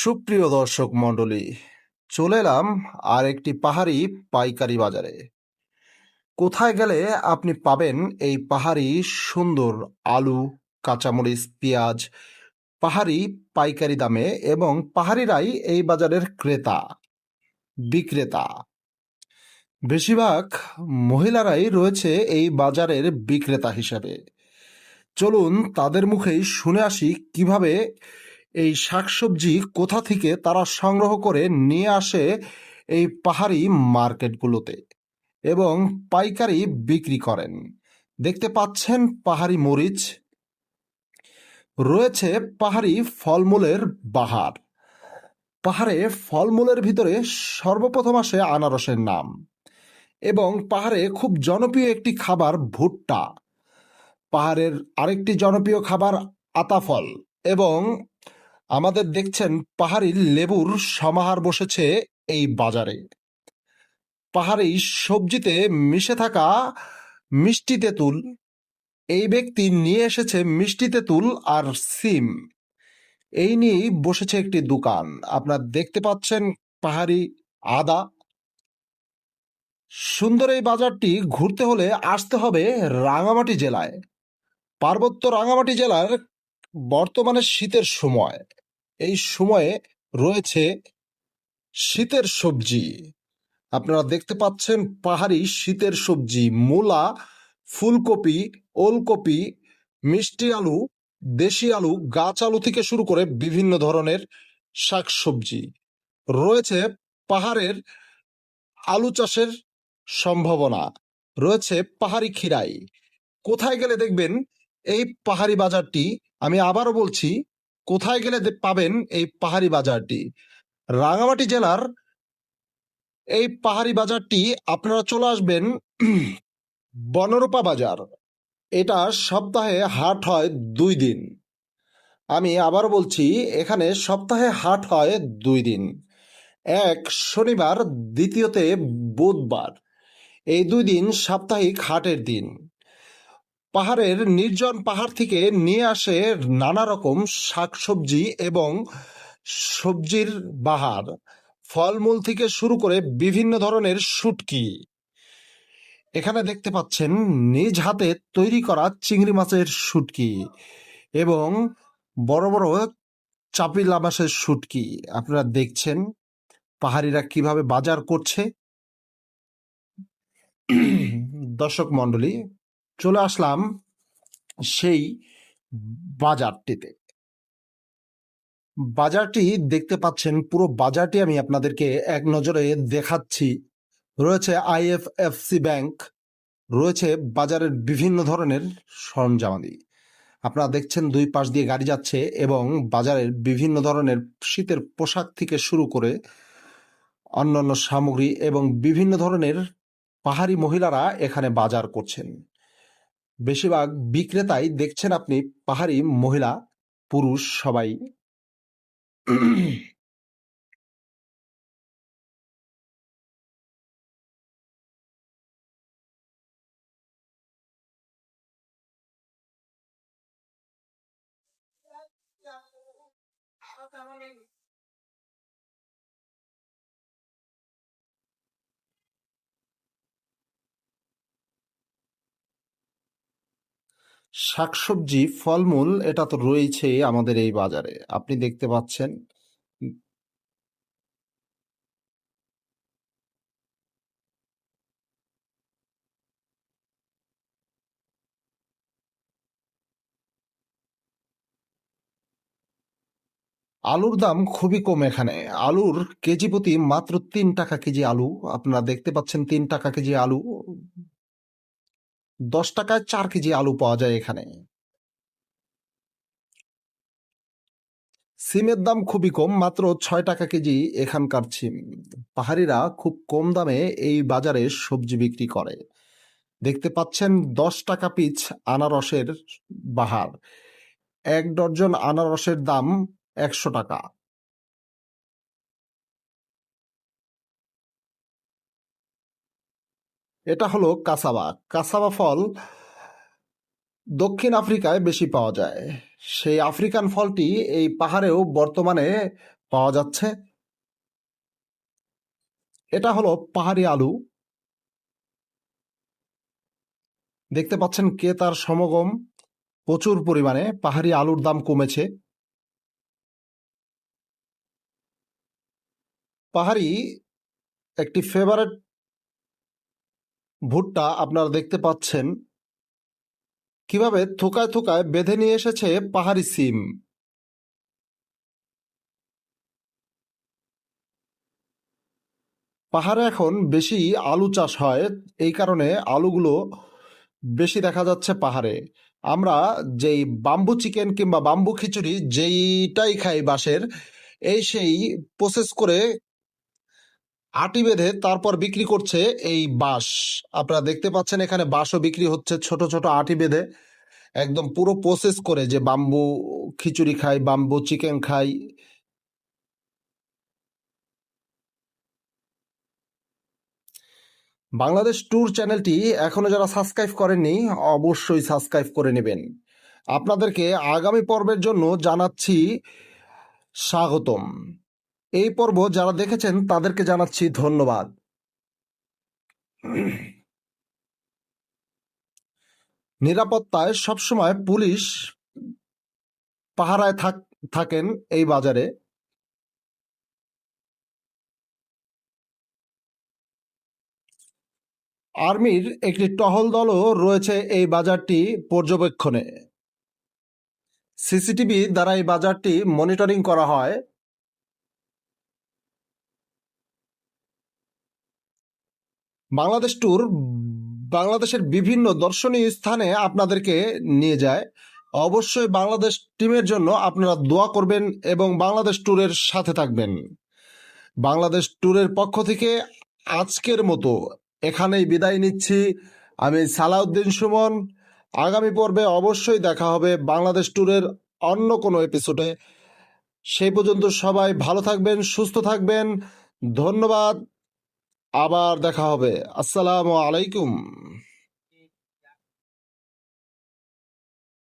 সুপ্রিয় দর্শক মণ্ডলী, চলে এলাম আর একটি পাহাড়ি পাইকারি বাজারে। কোথায় গেলে আপনি পাবেন এই পাহাড়ি সুন্দর আলু, কাঁচামরিচ, পেঁয়াজ, পাহাড়ি পাইকারি দামে এবং পাহাড়িরাই এই বাজারের ক্রেতা, বিক্রেতা। বেশিরভাগ মহিলারাই রয়েছে এই বাজারের বিক্রেতা হিসাবে। চলুন তাদের মুখেই শুনে আসি কীভাবে এই শাকসবজি কোথা থেকে তারা সংগ্রহ করে নিয়ে আসে এই পাহাড়ি মার্কেটগুলোতে এবং পাইকারি বিক্রি করেন। দেখতে পাচ্ছেন পাহাড়ি মরিচ। রয়েছে পাহাড়ি ফলমূলের বাহার। পাহাড়ে ফলমূলের ভিতরে সর্বপ্রথম আসে আনারসের নাম এবং পাহাড়ে খুব জনপ্রিয় একটি খাবার ভুট্টা। পাহাড়ের আরেকটি জনপ্রিয় খাবার আতাফল এবং আমাদের দেখছেন পাহাড়ি লেবুর সমাহার বসেছে এই বাজারে। পাহাড়ি সবজিতে মিশে থাকা মিষ্টি তেঁতুল। এই ব্যক্তি নিয়ে এসেছে মিষ্টি তেঁতুল আর সিম। এই নিয়েই বসেছে একটি দোকান। আপনার দেখতে পাচ্ছেন পাহাড়ি আদা। সুন্দর এই বাজারটি ঘুরতে হলে আসতে হবে রাঙামাটি জেলায়। পার্বত্য রাঙামাটি জেলার বর্তমানে শীতের সময়। এই সময়ে রয়েছে শীতের সবজি। আপনারা দেখতে পাচ্ছেন পাহাড়ি শীতের সবজি, মূলা, ফুলকপি, ওলকপি, মিষ্টি আলু, দেশি আলু, গাছ আলু থেকে শুরু করে বিভিন্ন ধরনের শাকসবজি। রয়েছে পাহাড়ের আলু চাষের সম্ভাবনা। রয়েছে পাহাড়ি খিরাই কোথায় গেলে দেখবেন এই পাহাড়ি বাজারটি? আমি আবারও বলছি কোথায় গেলে পাবেন এই পাহাড়ি বাজারটি? রাঙামাটি জেলার এই পাহাড়ি বাজারটি আপনারা চলে আসবেন বনরূপা বাজার। এটা সপ্তাহে হাট হয় দুই দিন। আমি আবার বলছি, এখানে সপ্তাহে হাট হয় দুই দিন। এক শনিবার, দ্বিতীয়তে বুধবার। এই দুই দিন সাপ্তাহিক হাটের দিন। পাহাড়ের নির্জন পাহাড় থেকে নিয়ে আসে নানা রকম শাকসবজি এবং সবজির বাহার। ফলমূল থেকে শুরু করে বিভিন্ন ধরনের শুটকি। এখানে দেখতে পাচ্ছেন, নিজ হাতে তৈরি করা চিংড়ি মাছের শুটকি এবং বড় বড় চাপিলা মাছের শুটকি। আপনারা দেখছেন পাহাড়িরা কীভাবে বাজার করছে। দর্শক মণ্ডলী চলে আসলাম সেই বাজারটিতে। বাজারটি দেখতে পাচ্ছেন, পুরো বাজারটি আমি আপনাদেরকে এক নজরে দেখাচ্ছি। রয়েছে আইএফএফসি ব্যাংক, রয়েছে বাজারের বিভিন্ন ধরনের সরঞ্জামাদি। আপনারা দেখছেন দুই পাশ দিয়ে গাড়ি যাচ্ছে এবং বাজারের বিভিন্ন ধরনের শীতের পোশাক থেকে শুরু করে অন্যান্য সামগ্রী এবং বিভিন্ন ধরনের পাহাড়ি মহিলারা এখানে বাজার করছেন। বেশিরভাগ বিক্রেতাই দেখছেন আপনি পাহাড়ি মহিলা পুরুষ সবাই। শাকসবজি, ফলমূল, এটা তো রয়েছে আমাদের এই বাজারে। আপনি দেখতে পাচ্ছেন। আলুর দাম খুবই কম এখানে। আলুর কেজি প্রতি মাত্র তিন টাকা কেজি আলু। আপনারা দেখতে পাচ্ছেন তিন টাকা কেজি আলু। দশ টাকায় চার কেজি আলু পাওয়া যায় এখানে। সিমের দাম খুবই কম, মাত্র ছয় টাকা কেজি এখানকার সিম। পাহাড়িরা খুব কম দামে এই বাজারে সবজি বিক্রি করে। দেখতে পাচ্ছেন দশ টাকা পিচ আনারসের বাহার। এক ডজন আনারসের দাম একশো টাকা। এটা হলো কাসাবা। কাসাবা ফল দক্ষিণ আফ্রিকায় বেশি পাওয়া যায়। সেই আফ্রিকান ফলটি এই পাহাড়েও বর্তমানে পাওয়া যাচ্ছে। এটা হলো পাহাড়ি আলু। দেখতে পাচ্ছেন কে তার সমাগম? প্রচুর পরিমাণে পাহাড়ি আলুর দাম কমেছে। পাহাড়ি একটি ফেভারেট ভুট্টা আপনারা দেখতে পাচ্ছেন। কীভাবে থোকায় থোকায় বেঁধে নিয়ে এসেছে পাহাড়ি সিম। পাহাড়ে এখন বেশি আলু চাষ হয়, এই কারণে আলুগুলো বেশি দেখা যাচ্ছে পাহাড়ে। আমরা যেই বাম্বু চিকেন কিংবা বাম্বু খিচুড়ি যেইটাই খাই বাঁশের, এই সেই প্রসেস করে আটি বেঁধে তারপর বিক্রি করছে এই বাঁশ। আপনারা দেখতে পাচ্ছেন এখানে বাঁশও বিক্রি হচ্ছে, ছোট ছোট আটি বেঁধে। একদম পুরো প্রসেস করে যে বাম্বু খিচুড়ি খাই বাম্বু চিকেন খাই বাংলাদেশ ট্যুর চ্যানেলটি এখনও যারা সাবস্ক্রাইব করেননি, অবশ্যই সাবস্ক্রাইব করে নেবেন। আপনাদেরকে আগামী পর্বের জন্য জানাচ্ছি স্বাগতম। এই পর্ব যারা দেখেছেন, তাদেরকে জানাচ্ছি ধন্যবাদ। নিরাপত্তায় সবসময় পুলিশ পাহারায় থাক থাকেন এই বাজারে। আর্মির একটি টহল দলও রয়েছে এই বাজারটি পর্যবেক্ষণে। সিসিটিভি দ্বারা এই বাজারটি মনিটরিং করা হয়। বাংলাদেশ ট্যুর বাংলাদেশের বিভিন্ন দর্শনীয় স্থানে আপনাদেরকে নিয়ে যায়। অবশ্যই বাংলাদেশ টিমের জন্য আপনারা দোয়া করবেন এবং বাংলাদেশ ট্যুরের সাথে থাকবেন। বাংলাদেশ ট্যুরের পক্ষ থেকে আজকের মতো এখানেই বিদায় নিচ্ছি। আমি সালাউদ্দিন সুমন। আগামী পর্বে অবশ্যই দেখা হবে বাংলাদেশ ট্যুরের অন্য কোনো এপিসোডে সেই পর্যন্ত সবাই ভালো থাকবেন, সুস্থ থাকবেন। ধন্যবাদ। আবার দেখা হবে। আসসালামু আলাইকুম।